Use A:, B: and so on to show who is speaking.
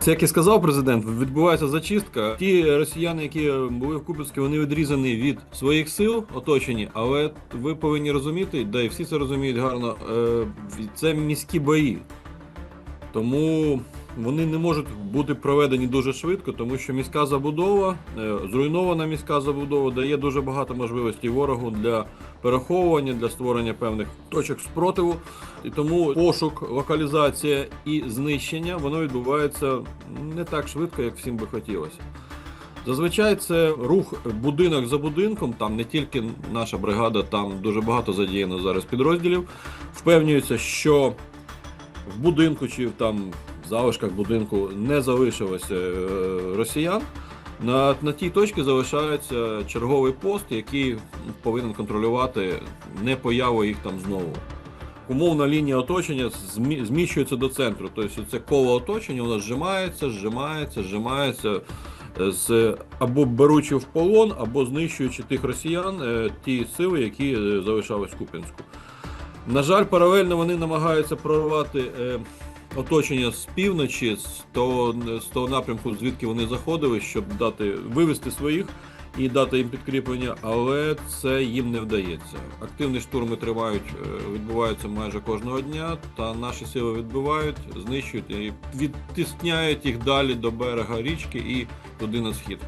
A: Це як і сказав президент, відбувається зачистка. Ті росіяни, які були в Куп'янську, вони відрізані від своїх сил, оточені, але ви повинні розуміти, да і всі це розуміють гарно. е, Це міські бої. Тому вони не можуть бути проведені дуже швидко, тому що міська забудова, е, зруйнована міська забудова дає дуже багато можливостей ворогу для переховування, для створення певних точок спротиву. І тому пошук, локалізація і знищення воно відбувається не так швидко, як всім би хотілося. Зазвичай це рух будинок за будинком, там не тільки наша бригада, там дуже багато задіяно зараз підрозділів. Впевнюються, що в будинку чи там залишках будинку не залишилося е, росіян. На, на тій точці залишається черговий пост, який повинен контролювати не появу їх там знову. Умовна лінія оточення зміщується до центру. Тобто це коло оточення воно зжимається, зжимається, зжимається, е, з, або беручи в полон, або знищуючи тих росіян, е, ті сили, які залишались в Куп'янську. На жаль, паралельно вони намагаються прорвати оточення з півночі, з того, з того напрямку, звідки вони заходили, щоб дати вивести своїх і дати їм підкріплення, але це їм не вдається. Активні штурми тривають, е, відбуваються майже кожного дня, та наші сили відбивають, знищують і відтисняють їх далі до берега річки і туди на схід.